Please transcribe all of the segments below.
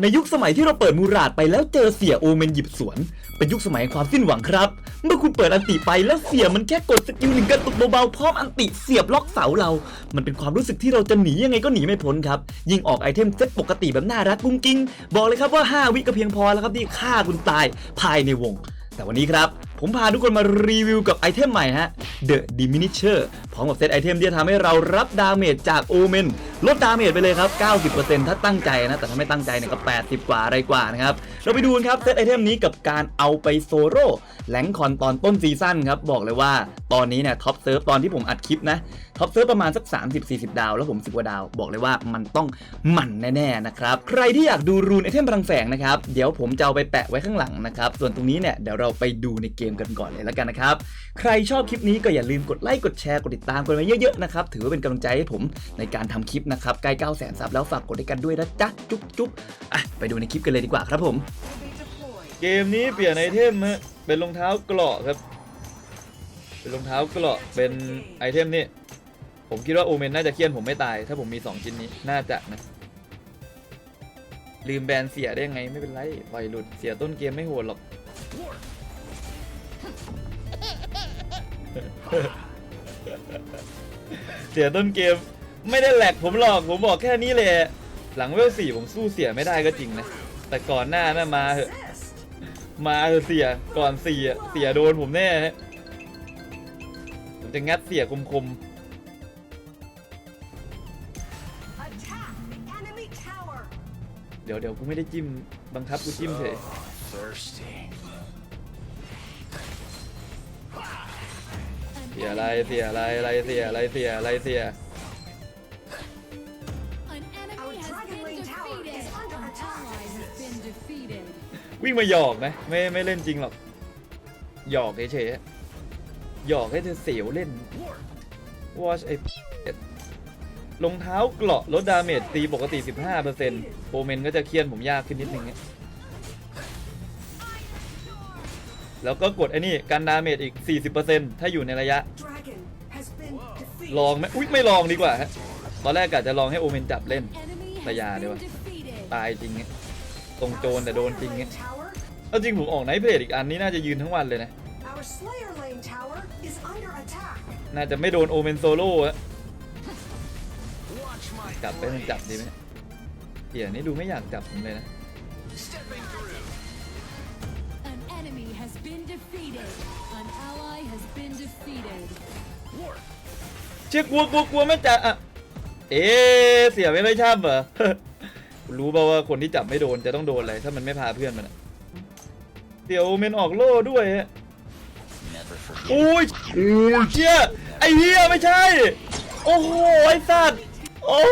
ในยุคสมัยที่เราเปิดมูราดไปแล้วเจอเสียโอเมนหยิบสวน เป็นยุคสมัยแห่งความสิ้นหวังครับ เมื่อคุณเปิดอันติไปแล้วเสียมันแค่กดสกิลหนึ่งกระตุกเบาๆพร้อมอันติเสียบล็อกเสาเรา มันเป็นความรู้สึกที่เราจะหนียังไงก็หนีไม่พ้นครับ ยิ่งออกไอเทมเซตปกติแบบน่ารักกุ้งกิ้ง บอกเลยครับว่า 5 วิก็เพียงพอแล้วครับที่ฆ่าคุณตายภายในวง แต่วันนี้ครับผมพาทุกคนมารีวิวกับไอเทมใหม่ฮะ The Diminisher พร้อมกับเซตไอเทมที่จะทำให้เรารับดาเมจจากโอเมนลดดาเมจไปเลยครับ 90%ถ้าตั้งใจนะ แต่ถ้าไม่ตั้งใจเนี่ยก็ 80 กว่าอะไรกว่านะครับ เราไปดูกันครับ เซตไอเทมนี้กับการเอาไปโซโล่แหลงคอนตอนต้นซีซั่นครับ บอกเลยว่าตอนนี้เนี่ยท็อปเซิร์ฟตอนที่ผมอัดคลิปนะท็อปเซิร์ฟประมาณสัก 30-40 ดาว แล้วผม10กว่าดาว บอกเลยว่ามันต้องหมันแน่ๆนะครับใครที่อยากดูรูนไอเทมพลังแฝงนะครับเดี๋ยวผมจะเอาไปแปะไว้ข้างหลังนะครับส่วนตรงนี้เนี่ยเดี๋ยวเราไปดูในเกมกันก่อนเลยแล้วกันนะครับ ใครชอบคลิปนี้ก็อย่าลืมกดไลค์กดแชร์กดติดตามกันไว้เยอะๆนะครับถือว่าเป็นกำลังใจให้ผมในการทำคลิปนะครับใกล้9 0 0 0 0ซับแล้วฝากกดให้กันด้วยนะจ๊ะจุ๊บจุ๊บอะไปดูในคลิปกันเลยดีกว่าครับผม เกมนี้เปลี่ยนไอเทมฮะเป็นรองเท้าเกราะครับ เป็นรองเท้าเกราะเป็นไอเทมนี่ผมคิดว่าโอเมนน่าจะเคี่ยนผมไม่ตาย ถ้าผมมี 2 ชิ้นนี้น่าจะนะ ลืมแบนเสียได้ยังไงไม่เป็นไรปล่อยหลุดเสียต้นเกมไม่โหดหรอก เสียต้นเกมไม่ได้แหลกผมหรอกผมบอกแค่นี้แหละหลังเวลสี่ผมสู้เสียไม่ได้ก็จริงนะ แต่ก่อนหน้าน่ะมาเหอะมาเถอะเสียก่อนเสียเสียโดนผมแน่ฮะผมจะงัดเสียคม Attack the enemy tower! ๆเดี๋ยวเดี๋ยวกูไม่ได้จิ้ม บังคับกูจิ้มเฉย เสียอะไรเสียอะไรอะไรเสียอะไรเสียอะไรเสีย An enemy Our has Dragon been Lane tower defeated. is under An attack. ally has been defeated. วิ่งมาหยอกนะไม่ไม่เล่นจริงหรอกหยอกเฉยๆหยอกให้เธอเสียวเล่น Watch ไอ้รองเท้าเกราะลดดาเมจตีปกติ 15%โปรเมนก็จะเคียนผมยากขึ้นนิดนึงเนี่ย แล้วก็กดไอ้นี่กันดาเมจอีก 40%ถ้าอยู่ในระยะ Dragon has been defeated. ลองไหมอุ้ยไม่ลองดีกว่าฮะตอนแรกกะจะลองให้โอเมนจับเล่น Enemy has Bây giờ đi been bà. defeated. ตายจริงไงตรงโจรแต่โดนจริงไง Lane tower. เอาจริงผมออกไนท์เพลทอีกอันนี้น่าจะยืนทั้งวันเลยนะ Our Slayer Lane tower is under attack. น่าจะไม่โดนโอเมนโซโล่ฮะ Watch my จับไปมันจับดีไหมเดี๋ยวนี้ดูไม่อยากจับผมเลยนะ ชื่อกลัวกลัวกลัวไม่จับอะเอ๊เสียไม่ไม่ช่ำเหรอรู้ป่าว่าคนที่จับไม่โดนจะต้องโดนอะไรถ้ามันไม่พาเพื่อนมันเดี๋ยวเมนออกโล่ด้วยฮะโอ้ยโอ้ยเชี่ยไอ้เหี้ยไม่ใช่ โอ้โหไอ้สัตว์โอ้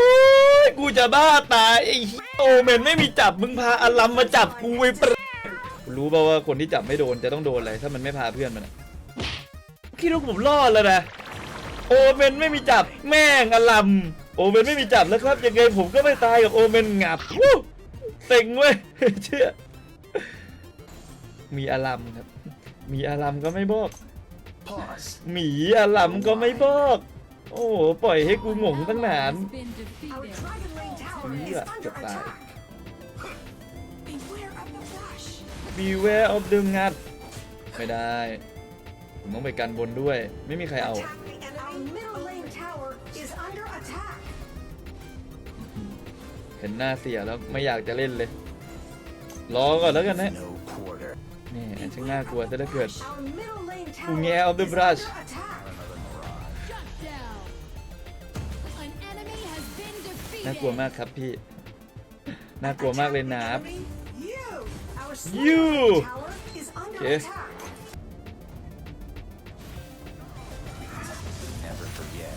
ยกูจะบ้าตายไอ้เหี้ยโอเมนไม่มีจับมึงพาอลัมมาจับกูไว้ปรู้ป่าว่าคนที่จับไม่โดนจะต้องโดนอะไรถ้ามันไม่พาเพื่อนมันคิดว่าผมรอดแล้วนะ โอเมนไม่มีจับ แม่งอลัมโอเมนไม่มีจับแล้วครับยังไงผมก็ไม่ตายกับโอเมนงับเต็งเว้ยเชื่อ มีอลัมครับ มีอลัมก็ไม่บอกหมีอลัมก็ไม่บอก โอ้ปล่อยให้กูงงตั้งนาน has been Our defeated. Dragon Lane tower is Iya, under cepat. attack. Beware of the rush. Beware of the งัดไม่ได้ ผมต้องไปกันบนด้วย ไม่มีใครเอา เห็นหน้าเสียแล้วไม่อยากจะเล่นเลย รอก่อนแล้วกันนะ No quarter. นี่ช่างน่ากลัวซะเหลือเกิน Our middle lane tower Punya of the is brush. under attack. Shut down. An enemy has been น่ากลัว defeated. มากครับพี่ น่ากลัวมากเลยนะ Attack the enemy. You. Our You. Slayer Lane tower is under Okay. attack. Never forget.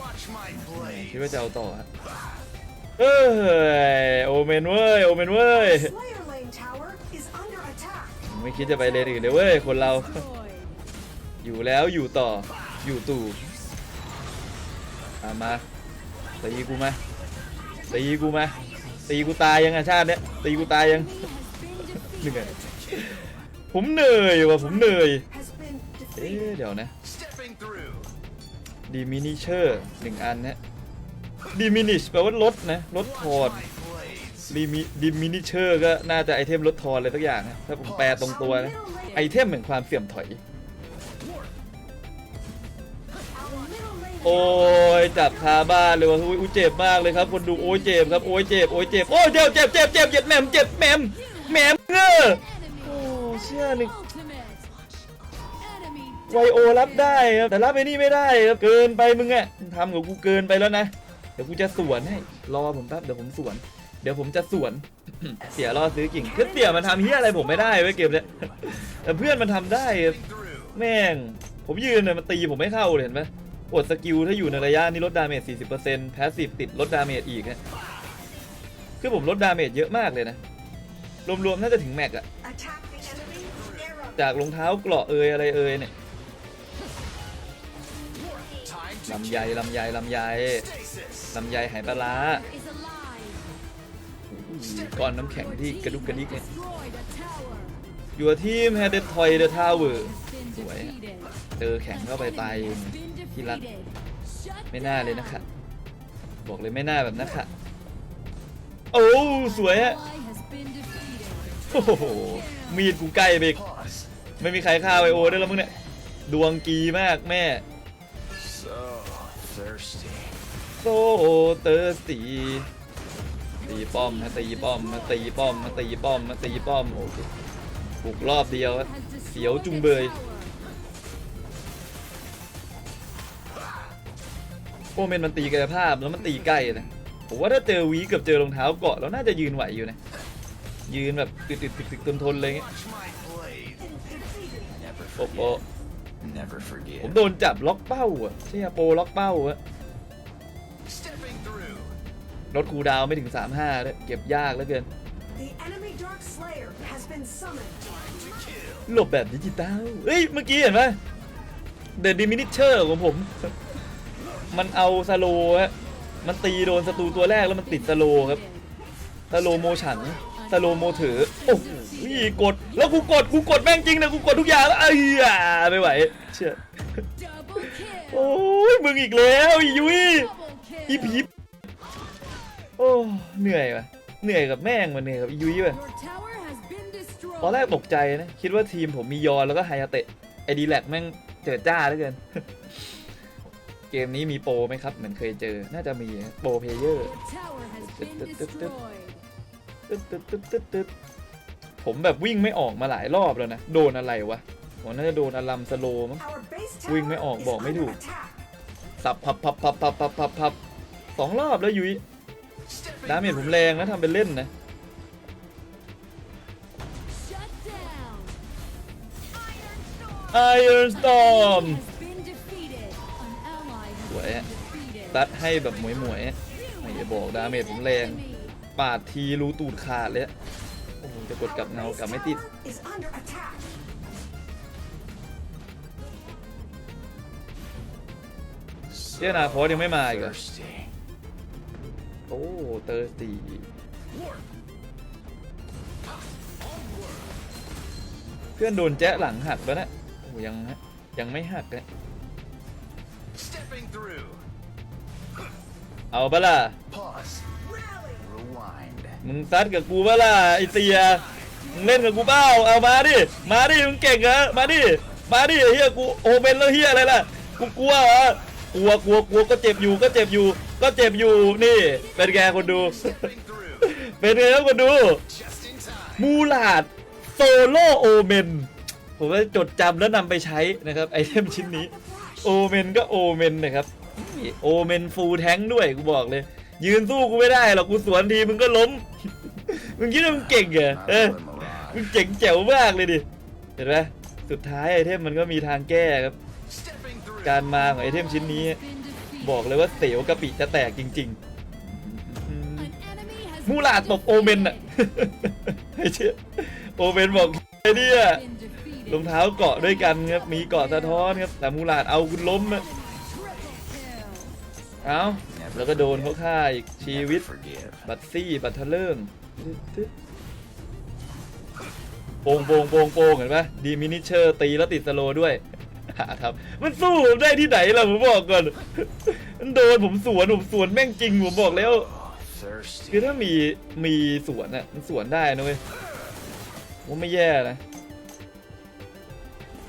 Watch my คิด blade. ว่าจะเอาต่อฮะ เอ้ยโอเมนเว้ยโอเมนเว้ย Slayer Lane tower is under attack. ไม่คิดจะไปเลนอื่นเลยเว้ยคนเรา Destroyed. อยู่แล้วอยู่ต่ออยู่ตู่อามาตีกูมาตีกูมาตีกูตายยังอะชาติเนี้ยตีกูตายยัง Enemy has been เหนื่อย defeated. ผมเหนื่อยว่ะผมเหนื่อย Has been เอ๊ะ defeated. เดี๋ยวนะ Stepping through. ดีมินิเชอร์หนึ่งอันนะ ดีมินิชแปลว่าลดนะลดทอน My blades. ดิมิดิมินิเชอร์ก็น่าจะไอเทมลดทอนอะไรสักอย่างนะถ้าผมแปลตรงตัวนะไอเทมแห่งความเสื่อมถอย โอ้ยจับคาบ้านเลยว่ะอุ้ยเจ็บมากเลยครับคนดูโอ้ยเจ็บครับโอ้ยเจ็บโอ้ยเจ็บโอ้ยเจ็บเจ็บเจ็บเจ็บเจ็บแหมมเจ็บแหมมแหมมเงอโอ้เชื่อหนึ่งไวโอรับได้ครับแต่รับไอ้นี่ไม่ได้ครับเกินไปมึงอะทำกับกูเกินไปแล้วนะ ดี๋ยวกูจะสวนให้ รอผมแป๊บเดี๋ยวผมสวน เดี๋ยวผมจะสวน เสียรอซื้อกิ่งคือเสียมันทำเฮียอะไรผมไม่ได้เว้ยเกมเนี้ยแต่เพื่อนมันทำได้แม่ง ผมยืนเนี่ยมันตีผมไม่เข้าเลยเห็นไหมอดสกิลถ้าอยู่ในระยะนี้ลดดาเมจ 40%แพสซีฟติดลดดาเมจอีกฮะคือผมลดดาเมจเยอะมากเลยนะ รวมๆน่าจะถึงแม็กอะจากรองเท้าเกราะเอยอะไรเอยเนี่ย Time to ลำไยลำไยลำไย stasis. ลำไยหายปลาร้าก้อนน้ำแข็งที่กระดุกกระดิกเนี่ยอยู่ทีมแฮเดทอยเดอะทาวเวอร์ Has been Sủa. defeated. เจอแข็งเข้าไปตายอง Has been ที่รักไม่น่าเลยนะคะบอกเลยไม่น่าแบบนั้นค่ะโอ้สวยฮะโอ้โหมีดกูใกล้ไปไม่มีใครฆ่าไวโอได้แล้วมึงเนี่ยดวงกีมากแม่ thirsty. โซเตอร์สีตีป้อมมาตีป้อมมาตีป้อมมาตีป้อมมาตีป้อมโอ้โหบุกรอบเดียวเสียวจุงเบยโอเมนมันตีกายภาพแล้วมันตีใกล้นะผมว่าถ้าเจอวีกับเจอรองเท้าเกาะแล้วน่าจะยืนไหวอยู่นะยืนแบบติดติดติดติดทนทนเลยเงี้ย Watch my blade. Never โอ้โห forget. Never ผม forget. โดนจับล็อกเป้าอะใช่โปรล็อกเป้าอะ Stepping through. ลดคูลดาวน์ไม่ถึง 35เลยเก็บยากเหลือเกิน The enemy Dark Slayer has been summoned. Time to kill. หลบแบบดิจิตอลเฮ้ย เมื่อกี้เห็นไหมเดอะดิมินิเชอร์ของผม มันเอาสโลว์ฮะ มันตีโดนศัตรูตัวแรกแล้วมันติดสโลว์ครับ สโลโมฉัน สโลโมถือ โอ้โหกด แล้วกูกด กูกดแม่งจริงนะกูกดทุกอย่างแล้วเอ้ยอะไม่ไหว เชื่อ Double kill. โอ้ยมึงอีกแล้วอียุ้ย Double อี kill. ผีโอ้เหนื่อยว่ะเหนื่อยกับแม่งมันเหนื่อยกับอียุ้ยว่ะ Your tower has been destroyed. ตอนแรกตกใจนะ คิดว่าทีมผมมียอนแล้วก็ไฮยาเตะไอดีแลกแม่งเจิดจ้าเหลือเกิน เกมนี้มีโปรไหมครับ เหมือนเคยเจอ น่าจะมีนะโปรเพลเยอร์ ตึ๊ดตึ๊ดตึ๊ดตึ๊ดตึ๊ดผมแบบวิ่งไม่ออกมาหลายรอบแล้วนะ โดนอะไรวะผมน่าจะโดนอลัมสโลมั้ง Our base Wing tower mới ổn, is bỏ mới under đủ. attack. สับพับพับพับพับพับพับพับสองรอบแล้วยุ้ย Stepping ดาเมจผม through. แรงนะทำเป็นเล่นนะ Shut down. ไอรอนสตอม Has been defeated. An ally has สวย been ฮะ defeated. ตัดให้แบบหมวยหมวยๆไม่ได้บอกดาเมจผมแรง Enemy. ปาดทีรูตูดขาดเลยอะโอ้โหจะกดกลับ Our เงา base กลับไม่ติด tower is under attack. เจ้านาคอสยังไม่มาอีกเหรอ Thirsty. โอ้เตอร์สี Warp. เพื่อนโดนแจ๊ะหลังหักแล้วนะโอ้ยังฮะยังไม่หักนะ Stepping through. เอาปะล่ะ Pause. Rally. Rewind. มึงซัดกับกูเปล่ะไอเตียมึงเล่นกับกูเปล่าเอามาดิ มาดิมึงเก่งเหรอมาดิ มาดิเฮียกูโอเป็นแล้วเฮียอะไรล่ะ กูกลัวเหรอกลัวกลัวกลัวก็เจ็บอยู่ก็เจ็บอยู่ ก็เจ็บอยู่นี่ เป็นไงคนดู เป็นไงครับคนดู มูลาดโซโลโอเมนผมว่าจดจำแล้วนำไปใช้นะครับไอเทมชิ้นนี้ โอเมนก็โอเมนนะครับโอเมนฟูลแท้งด้วยกูบอกเลย ยืนสู้กูไม่ได้หรอกกูสวนทีมึงก็ล้ม มึงคิดว่ามึงเก่งเหรอเออมึงเจ๋งแจ๋วมากเลยดิ เห็นไหมสุดท้ายไอเทมมันก็มีทางแก้ครับ การมาของไอเทมชิ้นนี้ บอกเลยว่าเสียวกะปิจะแตกจริงๆ มูลาดตบโอเมนอะ defeated. ไอ้เชี่ยโอเมนบอกไอเนี่ยรองเท้าเกาะด้วยกันครับ มีเกาะสะท้อนครับแต่มูลาดเอาคุณล้มอะเอาแล้วก็โดนเขาฆ่าอีกชีวิต บัตซี่ บัตเทอร์เลิง โป่งโป่งโป่งโป่งเห็นปะดีมินิเชอร์ตีแล้วติดสโลด้วยครับ มันสู้ผมได้ที่ไหนล่ะผมบอกก่อนมันโดนผมสวนผมสวนแม่งจริงผมบอกแล้ว คือถ้ามีมีสวนอะมันสวนได้นะเว้ยว่าไม่แย่นะ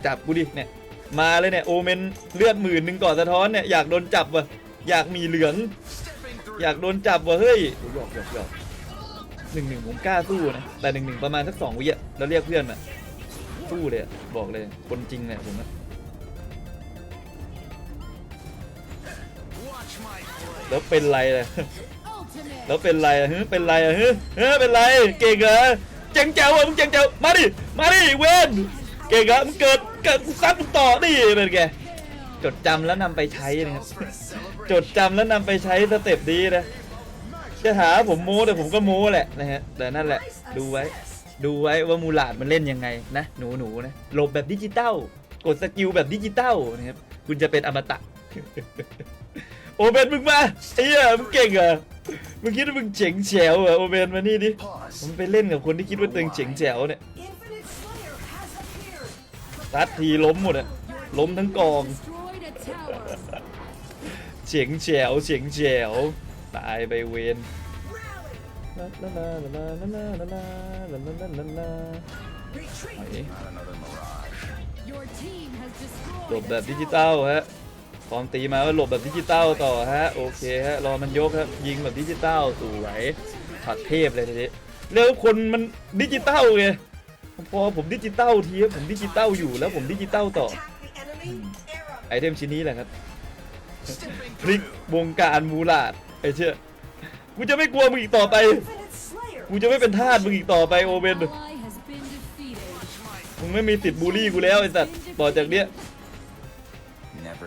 จับกูดิเนี่ยมาเลยเนี่ยโอเมนเลือดหมื่นหนึ่งก่อนสะท้อนเนี่ยอยากโดนจับวะอยากมีเหลือง อยากโดนจับวะเฮ้ยหยอกหยอกหยอก หนึ่งหนึ่งผมกล้าสู้นะ แต่หนึ่งหนึ่งประมาณสักสองวิอะแล้วเรียกเพื่อนมาสู้เลยอะบอกเลย คนจริงเนี่ยผมอะแล้วเป็นไรเลยแล้วเป็นไรอะฮึเป็นไรอะฮึเฮ้ยเป็นไรเก่งเหรอเจ๋งแจ๋วอะมึงเจ๋งแจ๋วมาดิมาดิเวนเก่งเหรอมึงเกิดเกิดกูซัดมึงต่อดิเป็นไงจดจำแล้วนำไปใช้นะครับจดจำแล้วนำไปใช้สเต็ปดีนะ จะหาผมโม้แต่ผมก็โม้แหละนะฮะแต่นั่นแหละดูไว้ ดูไว้ว่ามูลาดมันเล่นยังไงนะหนูหนูนะหลบแบบดิจิตอลกดสกิลแบบดิจิตอลนะครับคุณจะเป็นอมตะ โอเบนมึงมาไอ้เหี้ยมึงเก่งเหรอมึงคิดว่ามึงเจ๋งแฉวเหรอโอเบนมานี่ดิมึงไปเล่นกับคนที่คิดว่าตัวเองเจ๋งแฉวเนี่ยซัดทีล้มหมดอะล้มทั้งกอง เจ๋งแฉวเจ๋งแฉว ตายไปเวน Rally. ลาลาลาลาลาลาลาลาลาลาลาลาหนหลบแบบดิจิตอลฮะพร้อมตีมาว่าหลบแบบดิจิตอลต่อฮะ โอเคฮะ รอมันยกครับ ยิงแบบดิจิตอลสวยผัดเทพเลยทีนี้แล้วคนมันดิจิตอลไงพอผมดิจิตอลทีครับผมดิจิตอลอยู่แล้วผมดิจิตอลต่อ ไอเทมชิ้นนี้แหละครับพลิกวงการมูลาด ไอเชื่อกูจะไม่กลัวมึงอีกต่อไป กูจะไม่เป็นทาสมึงอีกต่อไปโอเบนมึงไม่มีสิทธิ์บูลลี่กูแล้วไอสัตว์ต่อจากเนี้ย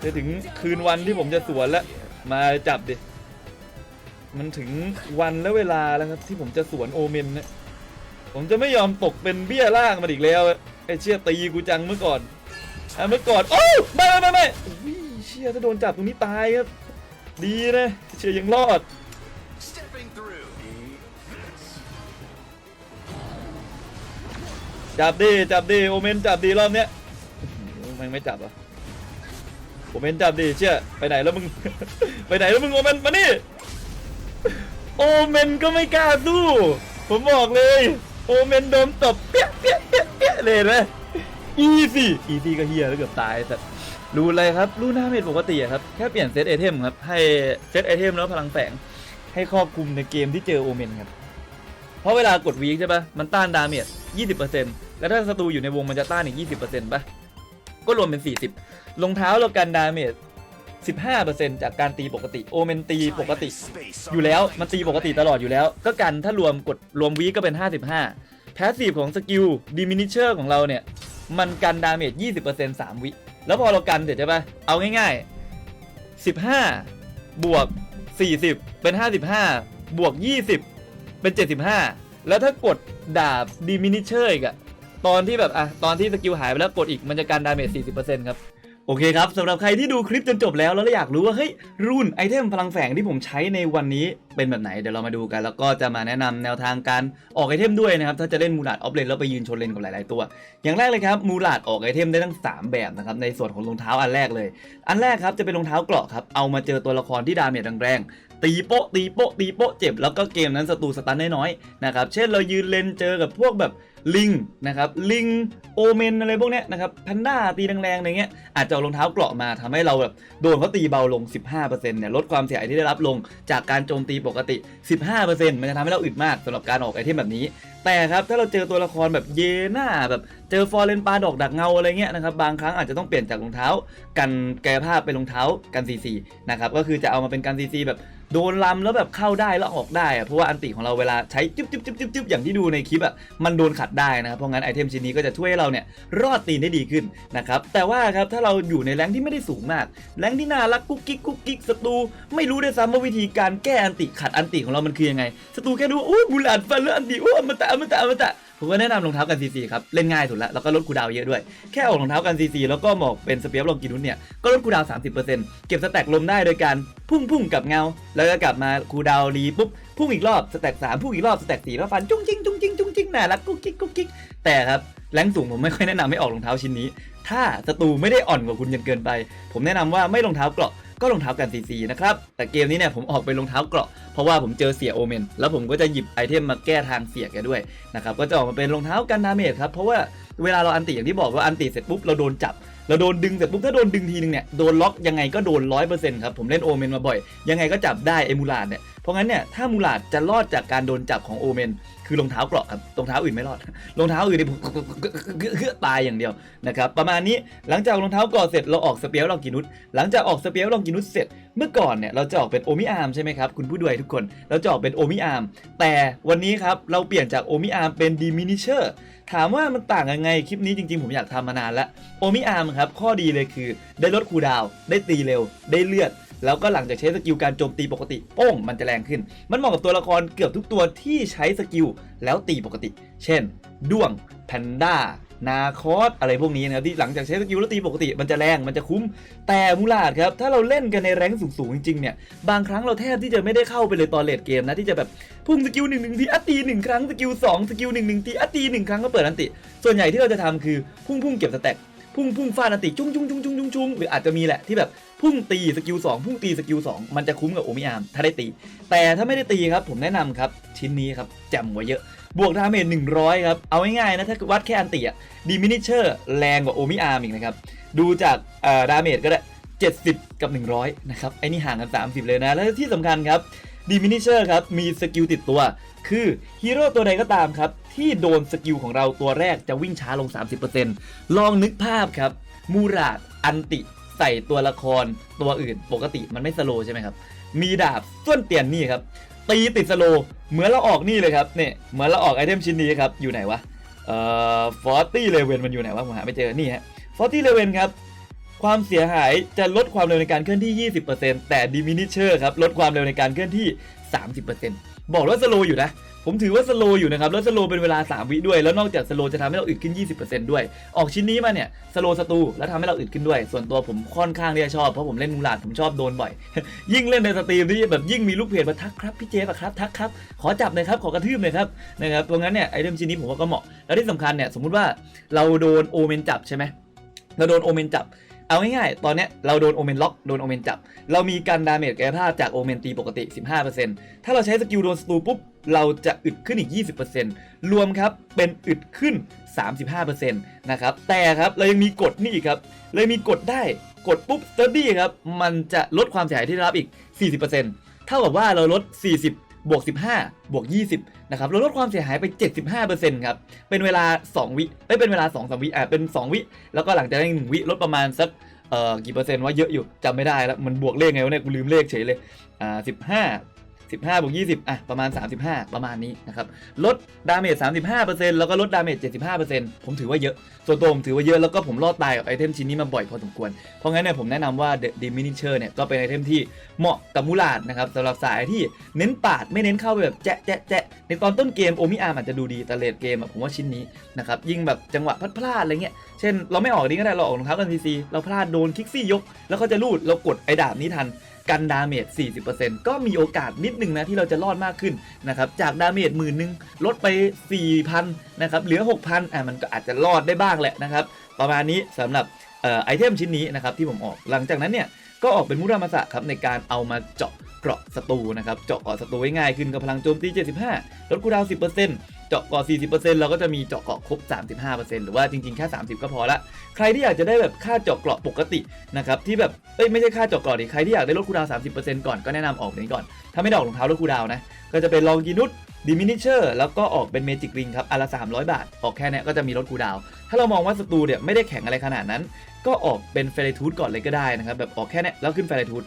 จะถึงคืนวันที่ผมจะสวนแล้วมาจับดิ มันถึงวันและเวลาแล้วครับที่ผมจะสวนโอเมนเนี่ยผมจะไม่ยอมตกเป็นเบี้ยล่างมันอีกแล้วไอ้เชี่ยตีกูจังเมื่อก่อนอะเมื่อก่อนโอ้ยไม่ไม่ไม่ไม่เชี่ยถ้าโดนจับตรงนี้ตายครับ ดีนะเชี่ยยังรอด stepping through. จับดิจับดิโอเมนจับดิรอบเนี้ยอื้อหือมันไม่จับอะโอเมนจับดิเชี่ยไปไหนแล้วมึง ไปไหนแล้วมึงโอเมนมานี่โอเมนก็ไม่กล้าสู้ผมบอกเลย โอเมนโดนตบเปี้ยเปี้ยเปี้ยเปี้ยเลยนะอีซี่อีซี่ก็เฮียแล้วเกือบตายแต่ รู้อะไรครับรู้หน้าเมจปกติครับ แค่เปลี่ยนเซตไอเทมครับ ให้เซตไอเทมแล้วพลังแฝงให้ครอบคลุมในเกมที่เจอโอเมนครับ เพราะเวลากดวีคใช่ปะมันต้านดาเมจ20%แล้วถ้าศัตรูอยู่ในวงมันจะต้านอีก 20%ปะก็รวมเป็น 40รองเท้าเรากันดาเมจ15%จากการตีปกติ โอเมนตีปกติ อยู่แล้วมันตีปกติตลอดอยู่แล้ว ก็กันถ้ารวมกดรวมวีก็เป็น 55 แพสซีฟของสกิลดิมินิเชอร์ของเราเนี่ย มันกันดาเมจ20% 3วิ แล้วพอเรากันเสร็จใช่ปะเอาง่ายๆ 15 บวก 40 เป็น 55 บวก 20 เป็น 75 แล้วถ้ากดดาบดีมินิเชอร์อีกอะตอนที่แบบอะตอนที่สกิลหายไปแล้วกดอีกมันจะการดาเมจ40%ครับ โอเคครับสำหรับใครที่ดูคลิปจนจบแล้วแล้วอยากรู้ว่าเฮ้ยรุ่นไอเทมพลังแฝงที่ผมใช้ในวันนี้เป็นแบบไหนเดี๋ยวเรามาดูกัน แล้วก็จะมาแนะนำแนวทางการออกไอเทมด้วยนะครับถ้าจะเล่นมูลาดออฟเลนแล้วไปยืนชนเลนกับหลายๆตัว อย่างแรกเลยครับมูลาดออกไอเทมได้ทั้ง 3 แบบนะครับในส่วนของรองเท้าอันแรกเลย อันแรกครับจะเป็นรองเท้าเกราะครับเอามาเจอตัวละครที่ดาเมจแรงๆตีโป๊ะตีโป๊ะตีโป๊ะเจ็บ แล้วก็เกมนั้นศัตรูสตันน้อยๆนะครับเช่นเรายืนเลนเจอกับพวกแบบ ลิงนะครับลิงโอเมนอะไรพวกเนี้ยนะครับแพนด้าตีแรงๆอะไรเงี้ยอาจจะเอารองเท้าเกราะมาทำให้เราแบบโดนเขาตีเบาลง 15%เนี่ยลดความเสียหายที่ได้รับลงจากการโจมตีปกติ 15%มันจะทำให้เราอึดมากสำหรับการออกไอเทมแบบนี้ แต่ครับถ้าเราเจอตัวละครแบบเยน่าแบบเจอฟอร์เรนปลาดอกดักเงาอะไรเงี้ยนะครับบางครั้งอาจจะต้องเปลี่ยนจากรองเท้า กันกายภาพเป็นรองเท้ากันซีซีนะครับก็คือจะเอามาเป็นกันซีซีแบบ โดนลำแล้วแบบเข้าได้แล้วออกได้อะเพราะว่าอันติของเราเวลาใช้จึ๊บจึ๊บจึ๊บจึ๊บจึ๊บอย่างที่ดูในคลิปอะมันโดนขัดได้นะครับเพราะงั้นไอเทมชิ้นนี้ก็จะช่วยให้เราเนี่ยรอดตีนได้ดีขึ้นนะครับแต่ว่าครับถ้าเราอยู่ในแรงที่ไม่ได้สูงมากแรงที่น่ารักกุ๊กกิ๊กกุ๊กกิ๊กศัตรูไม่รู้ด้วยซ้ำว่าวิธีการแก้อันติขัดอันติของเรามันคือยังไงศัตรูแค่ดูว่าโอ้ยบูลานฟันแล้วอันติโอ้ยอมตะอมตะอมตะ ผมก็แนะนำรองเท้ากันซีซีครับ เล่นง่ายสุดละแล้วก็ลดคูดาวเยอะด้วย แค่ออกรองเท้ากันซีซีแล้วก็หมอกเป็นสเปียร์ลงกินุนเนี่ย ก็ลดคูดาวน์30%เก็บสแต็กลมได้โดยการพุ่งพุ่งกับเงา แล้วก็กลับมาคูดาวรีปุ๊บ พุ่งอีกรอบสแต็ก3พุ่งอีกรอบสแต็ก4แล้วฟันจุ้งจิ้งจุ้งจิ้งจุ้งจิ้งน่ารักกุ๊กกิ๊กกุ๊กกิ๊กแต่ครับแรงสูงผมไม่ค่อยแนะนำให้ออกรองเท้าชิ้นนี้ ถ้าศัตรูไม่ได้อ่อนกว่าคุณจนเกินไป ผมแนะนำว่าไม่รองเท้าเกราะ ก็รองเท้ากันซีซีนะครับแต่เกมนี้เนี่ยผมออกเป็นรองเท้าเกราะเพราะว่าผมเจอเสียโอเมนแล้วผมก็จะหยิบไอเทมมาแก้ทางเสียแกด้วยนะครับก็จะออกมาเป็นรองเท้ากันดาเมจครับเพราะว่าเวลาเราอันติอย่างที่บอกว่าอันติเสร็จปุ๊บเราโดนจับ เราโดนดึงเสร็จปุ๊บถ้าโดนดึงทีนึงเนี่ยโดนล็อกยังไงก็โดนร้อยเปอร์เซ็นต์ครับผมเล่นโอเมนมาบ่อย ยังไงก็จับได้ไอมูลาดเนี่ยเพราะงั้นเนี่ยถ้ามูลาดจะรอดจากการโดนจับของโอเมนคือรองเท้าเกราะครับรองเท้าอื่นไม่รอดรองเท้าอื่นเนี่ผมตายอย่างเดียวนะครับประมาณนี้หลังจากรองเท้าเกราะเสร็จเราออกสเปียลลองกินุสหลังจากออกสเปียลลองกินุสเสร็จ เมื่อก่อนเนี่ยเราจะออกเป็นโอมิอาร์มใช่ไหมครับคุณผู้ดูทุกคนเราจะออกเป็นโอมิอาร์มแต่วันนี้ครับเราเปลี่ยนจากโอมิอาร์มเป็นดิมินิเชอร์ ถามว่ามันต่างยังไงคลิปนี้จริงๆ ผมอยากทำมานานแล้วโอมิอาร์มครับ ข้อดีเลยคือ ได้ลดคูดาว ได้ตีเร็ว ได้เลือด แล้วก็หลังจากใช้สกิลการโจมตีปกติโป้งมันจะแรงขึ้น มันเหมาะกับตัวละครเกือบทุกตัวที่ใช้สกิลแล้วตีปกติ เช่น ด้วงแพนด้า นาคอสอะไรพวกนี้นะครับที่หลังจากใช้สกิลแล้วตีปกติมันจะแรงมันจะคุ้ม แต่มูลาดครับถ้าเราเล่นกันในแรงสูงๆจริงๆเนี่ยบางครั้งเราแทบที่จะไม่ได้เข้าไปเลยตอนเลดเกมนะที่จะแบบพุ่งสกิลหนึ่งหนึ่งทีอัตตีหนึ่งครั้งสกิลสองสกิลหนึ่งหนึ่งทีอัตตีหนึ่งครั้งก็เปิดอันติ ส่วนใหญ่ที่เราจะทำคือพุ่งพุ่งเก็บสแต็กพุ่งพุ่งฟาดอันติจุ้งจุ้งจุ้งจุ้งจุ้งจุ้งหรืออาจจะมีแหละที่แบบพุ่งตีสกิลสองพุ่งตีสกิลสองมันจะคุ้มกับโอมิอาร์มถ้าได้ตี แต่ถ้าไม่ได้ตีครับผมแนะนำครับชิ้นนี้ครับแจ่มกว่าเยอะ บวกดาเมจ100 ครับ เอาง่ายๆนะ ถ้าวัดแค่อันติอะดีมินิเชอร์แรงกว่าโอมิอาร์มอีกนะครับ ดูจากดาเมจก็ได้ 70 กับ 100 นะครับ ไอ้นี่ห่างกัน 30 เลยนะ แล้วที่สำคัญครับดีมินิเชอร์ครับ มีสกิลติดตัว คือฮีโร่ตัวใดก็ตามครับ ที่โดนสกิลของเราตัวแรกจะวิ่งช้าลง 30%ลองนึกภาพครับ มูราดอันติใส่ตัวละครตัวอื่นปกติมันไม่สโลว์ใช่ไหมครับ มีดาบส่วนเตียนนี่ครับ ตีติดสโลเหมือนเราออกนี่เลยครับเนี่ยเหมือนเราออกไอเทมชิ้นนี้ครับอยู่ไหนวะเอ่อฟอร์ตี้เลเวนมันอยู่ไหนวะผมหาไม่เจอนี่ฮะฟอร์ตี้เลเวนครับความเสียหายจะลดความเร็วในการเคลื่อนที่ 20%แต่ดิมินิเชอร์ครับลดความเร็วในการเคลื่อนที่ 30%บอกว่าสโลอยู่นะ ผมถือว่าสโลอยู่นะครับ แล้วสโลเป็นเวลา 3 วิด้วย แล้วนอกจากสโลจะทำให้เราอึดขึ้น 20%ด้วย ออกชิ้นนี้มาเนี่ยสโลสตูแล้วทำให้เราอึดขึ้นด้วย ส่วนตัวผมค่อนข้างที่จะชอบ เพราะผมเล่นมูลาดผมชอบโดนบ่อย ยิ่งเล่นในสตรีมที่แบบยิ่งมีลูกเพจมาทักครับพี่เจฟอะครับทักครับ ขอจับหน่อยครับ ขอกระทืบหน่อยครับนะครับตรงนั้นเนี่ยไอเทมชิ้นนี้ผมว่าก็เหมาะ แล้วที่สำคัญเนี่ยสมมุติว่าเราโดนโอเมนจับใช่ไหมเราโดนโอเมนจับ เอาง่ายๆ ตอนเนี้ยเราโดนโอเมนล็อก โดนโอเมนจับ เรามีการดาเมจกายภาพจากโอเมนตีปกติ 15%ถ้าเราใช้สกิลโดนสตูปุ๊บ เราจะอึดขึ้นอีก 20%รวมครับ เป็นอึดขึ้น 35%นะครับ แต่ครับ เรายังมีกฎนี่ครับ เลยมีกฎได้ กดปุ๊บสตดี้ครับ มันจะลดความเสียหายที่ได้รับอีก 40%เท่ากับว่าเราลด 40 บวก 15 บวก 20 นะครับลดความเสียหายไป 75%ครับ เป็นเวลา 2 วิเอ้ยเป็นเวลา 2 3 วิ อ่าเป็น 2 วิ แล้วก็หลังจากนั้นอีกหนึ่งวิ ลดประมาณสัก เอ่อ กี่เปอร์เซ็นต์ว่าเยอะอยู่จำไม่ได้แล้ว มันบวกเลขไงวะเนี่ย กูลืมเลขเฉยเลย อ่า 15 15บวก20 อะ ประมาณ 35 ประมาณนี้นะครับ ลดดาเมจ 35%แล้วก็ลดดาเมจ 75%ผมถือว่าเยอะ ส่วนตัวผมถือว่าเยอะ แล้วก็ผมรอดตายกับไอเทมชิ้นนี้มาบ่อยพอสมควร เพราะงั้นเนี่ยผมแนะนำว่า The Diminisher เนี่ย ก็เป็นไอเทมที่เหมาะกับมูลาดนะครับสำหรับสายที่เน้นปาดไม่เน้นเข้าไปแบบแจ๊ะแจ๊ะแจ๊ะในตอนต้นเกมโอมิอาร์อาจจะดูดีแต่เลดเกมอะผมว่าชิ้นนี้นะครับยิ่งแบบจังหวะพลาดพลาดอะไรเงี้ยเช่น เราไม่ออกนี้ก็ได้เราออกรองเท้ากันทีซีเราพลาดโดนคิกซี่ยก แล้วเขาจะลูดเรากดไอ้ดาบนี้ทัน กันดาเมจ 40%ก็มีโอกาสนิดนึงนะที่เราจะรอดมากขึ้นนะครับจากดาเมจหมื่นนึงลดไป 4,000นะครับเหลือ 6,000อะมันก็อาจจะรอดได้บ้างแหละนะครับประมาณนี้สำหรับไอเทมชิ้นนี้นะครับที่ผมออกหลังจากนั้นเนี่ยก็ออกเป็นมุรามาสะครับในการเอามาเจาะ เกราะศัตรูนะครับ เจาะเกราะศัตรูไว้ง่ายขึ้นกับพลังโจมตี 75 ลดคูดาว 10%เจาะเกราะ 40%เราก็จะมีเจาะเกราะครบ 35%หรือว่าจริงๆ แค่ 30 ก็พอละ ใครที่อยากจะได้แบบค่าเจาะเกราะปกตินะครับที่แบบ เอ้ยไม่ใช่ค่าเจาะเกราะดิใครที่อยากได้ลดคูดาว 30%ก่อนก็แนะนำออกนี้ก่อน ถ้าไม่ดอกรองเท้าลดคูดาวนะ ก็จะเป็นลองกินุสดิมินิเชอร์แล้วก็ออกเป็นเมจิกริงครับอันละ 300 บาท ออกแค่เนี้ยก็จะมีลดคูดาว ถ้าเรามองว่าศัตรูเนี่ยไม่ได้แข็งอะไรขนาดนั้น ก็ออกเป็นเฟรทูดก่อนเลยก็ได้นะครับแบบออกแค่นี้แล้วขึ้นเฟรทูด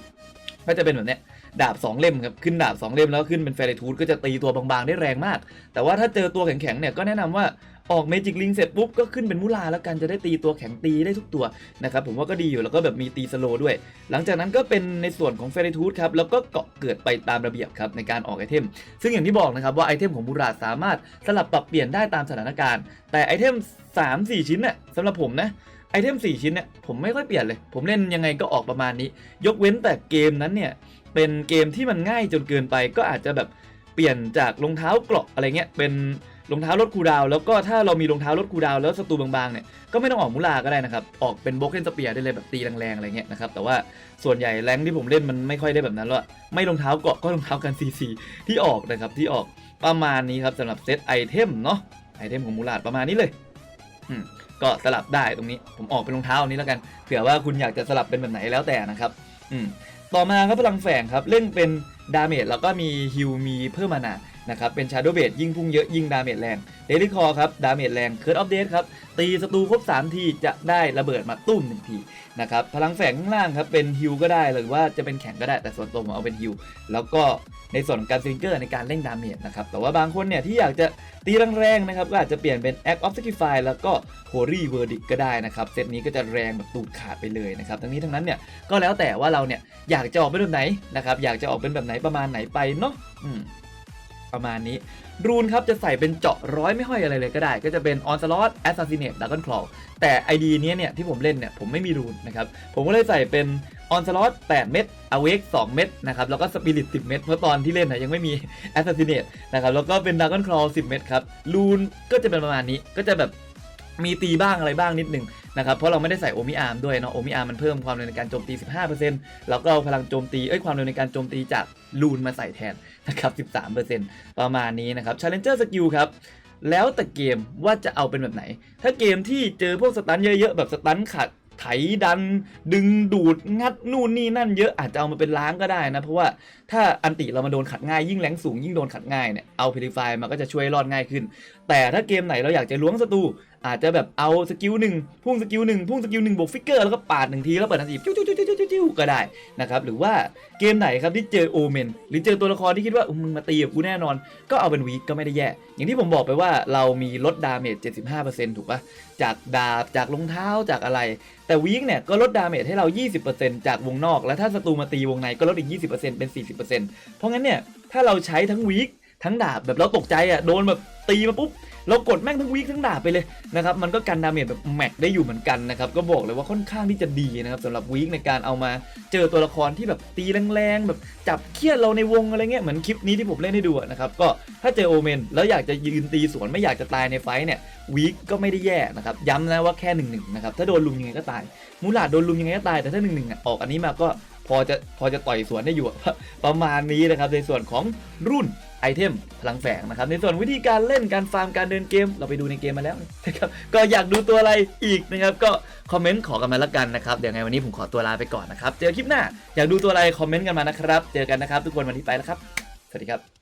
ก็จะเป็นแบบเนี้ย ดาบ2เล่มครับขึ้นดาบ2เล่มแล้วขึ้นเป็นเฟรทูดก็จะตีตัวบางๆได้แรงมาก แต่ว่าถ้าเจอตัวแข็งๆเนี่ยก็แนะนำว่าออกเมจิกลิงเสร็จปุ๊บก็ขึ้นเป็นมูลาแล้วกันจะได้ตีตัวแข็งตีได้ทุกตัวนะครับผมว่าก็ดีอยู่แล้วก็แบบมีตีสโลด้วย หลังจากนั้นก็เป็นในส่วนของเฟรทูดครับแล้วก็เกาะเกิดไปตามระเบียบครับในการออกไอเทม ซึ่งอย่างที่บอกนะครับว่าไอเทมของบูราสามารถสลับปรับเปลี่ยนได้ตามสถานการณ์ แต่ไอเทม 3-4 ชิ้นเนี่ยสำหรับผมนะไอเทม 4 ชิ้นเนี่ยผมไม่ค่อยเปลี่ยนเลย ผมเล่นยังไงก็ออกประมาณนี้ ยกเว้นแต่เกมนั้นเนี่ย เป็นเกมที่มันง่ายจนเกินไป ก็อาจจะแบบเปลี่ยนจากรองเท้าเกราะอะไรเงี้ยเป็นรองเท้าลดคูดาว แล้วก็ถ้าเรามีรองเท้าลดคูดาวแล้วศัตรูบางๆเนี่ยก็ไม่ต้องออกมูลาก็ได้นะครับ ออกเป็นโบกเกนสเปียร์ได้เลยแบบตีแรงๆอะไรเงี้ยนะครับแต่ว่าส่วนใหญ่แรงที่ผมเล่นมันไม่ค่อยได้แบบนั้นหรอกไม่รองเท้าเกาะก็รองเท้ากันซีซีที่ออกนะครับที่ออกประมาณนี้ครับสำหรับเซตไอเทมเนาะไอเทมของมูลาดประมาณนี้เลยอืมก็สลับได้ตรงนี้ผมออกเป็นรองเท้าอันนี้แล้วกันเผื่อว่าคุณอยากจะสลับเป็นแบบไหนแล้วแต่นะครับอืม ต่อมาครับพลังแฝงครับเล่นเป็นดาเมจแล้วก็มีฮิวมีเพิ่มมานา นะครับเป็นชาร์โดเบดยิ่งพุ่งเยอะยิ่งดาเมจแรงเดลิคอครับดาเมจแรงเคิร์ดออฟเดตครับตีศัตรูครบ 3 ทีจะได้ระเบิดมาตุ้มหนึ่งทีนะครับพลังแฝงข้างล่างครับเป็นฮิลก็ได้หรือว่าจะเป็นแข็งก็ได้แต่ส่วนตัวผมเอาเป็นฮิลแล้วก็ในส่วนการซิงเกอร์ในการเล่นดาเมจนะครับแต่ว่าบางคนเนี่ยที่อยากจะตีแรงๆนะครับก็อาจจะเปลี่ยนเป็น Act of Sacrifice แล้วก็ Holy Verdict ก็ได้นะครับเซตนี้ก็จะแรงแบบตูดขาดไปเลยนะครับทั้งนี้ทั้งนั้นเนี่ยก็แล้วแต่ว่าเราเนี่ยอยากจะออกเป็นแบบไหนนะครับอยากจะออกเป็นแบบไหนประมาณไหนไปเนาะอืม ประมาณนี้ รูนครับจะใส่เป็นเจาะร้อยไม่ห้อยอะไรเลยก็ได้ ก็จะเป็น On s l o t Assassinate Dragon Claw แต่ ID เนี้ยเนี่ยที่ผมเล่นเนี่ยผมไม่มีรูนนะครับ ผมก็เลยใส่เป็น On s l o t 8เม็ด Awake 2เม็ดนะครับ แล้วก็ Spirit 10 เม็ดเพราะตอนที่เล่นนะยังไม่มี Assassinate นะครับ แล้วก็เป็น Dragon Claw 10 เม็ดครับ รูนก็จะเป็นประมาณนี้ก็จะแบบมีตีบ้างอะไรบ้างนิดนึงนะครับ เพราะเราไม่ได้ใส่โอมิอาร์มด้วยเนาะ โอมิอาร์มมันเพิ่มความเร็วในการโจมตี 15%แล้วก็เอาพลังโจมตี เอ้ย ความเร็วในการโจมตีจากลูนมาใส่แทน นะครับ 13%ประมาณนี้นะครับ Challenger Skill ครับ แล้วแต่เกมว่าจะเอาเป็นแบบไหน ถ้าเกมที่เจอพวกสตันเยอะๆ แบบสตันขัดไถดัน ดึงดูดงัดนู่นนี่นั่นเยอะอาจจะเอามาเป็นล้างก็ได้นะ เพราะว่าถ้าอันติเรามาโดนขัดง่ายยิ่งแรงสูงยิ่งโดนขัดง่ายเนี่ยเอาพิลิฟายมันก็จะช่วยรอดง่ายขึ้น แต่ถ้าเกมไหนเราอยากจะล้วงศัตรูอาจจะแบบเอาสกิลหนึ่งพุ่งสกิลหนึ่งพุ่งสกิลหนึ่งบวกฟิกเกอร์แล้วก็ปาดหนึ่งทีแล้วเปิดทันทีจิ้วจิ้วจิ้วจิ้วจิ้วก็ได้นะครับหรือว่าเกมไหนครับที่เจอโอเมนหรือเจอตัวละครที่คิดว่ามึงมาตีกับกูแน่นอน ก็เอาเป็นวีก็ไม่ได้แย่ อย่างที่ผมบอกไปว่าเรามีลดดาเมจ 75%ถูกปะจากดาบจากรองเท้าจากอะไร แต่วีคเนี่ยก็ลดดาเมจให้เรา 20%จากวงนอก แล้วถ้าศัตรูมาตีวงในก็ลดอีก 20%เป็น 40%เพราะงั้นเนี่ยถ้าเราใช้ทั้งวีคทั้งดาบแบบเราตกใจอะโดนแบบตีมาปุ๊บ เรากดแม่งทั้งวีคทั้งดาบไปเลยนะครับมันก็กันดาเมจแบบแม็กได้อยู่เหมือนกันนะครับก็บอกเลยว่าค่อนข้างที่จะดีนะครับสำหรับวีคในการเอามาเจอตัวละครที่แบบตีแรงๆแบบจับเครียดเราในวงอะไรเงี้ยเหมือนคลิปนี้ที่ผมเล่นให้ดูนะครับก็ถ้าเจอโอเมนแล้วอยากจะยืนตีสวนไม่อยากจะตายในไฟเนี่ยวีคก็ไม่ได้แย่นะครับย้ำนะว่าแค่หนึ่งหนึ่งนะครับถ้าโดนลุมยังไงก็ตายมูลาดโดนลุมยังไงก็ตายแต่ถ้าหนึ่งหนึ่งออกอันนี้มาก็ พอจะพอจะต่อยสวนได้อยู่ ประมาณนี้นะครับในส่วนของรุ่นไอเทมพลังแฝงนะครับในส่วนวิธีการเล่นการฟาร์มการเดินเกม เราไปดูในเกมมาแล้วนะครับก็อยากดูตัวอะไรอีกนะครับก็คอมเมนต์ขอกันมาละกันนะครับเดี๋ยวไงวันนี้ผมขอตัวลาไปก่อนนะครับเจอคลิปหน้าอยากดูตัวอะไรคอมเมนต์กันมานะครับ เจอกันนะครับทุกคนวันนี้ไปแล้วครับ สวัสดีครับ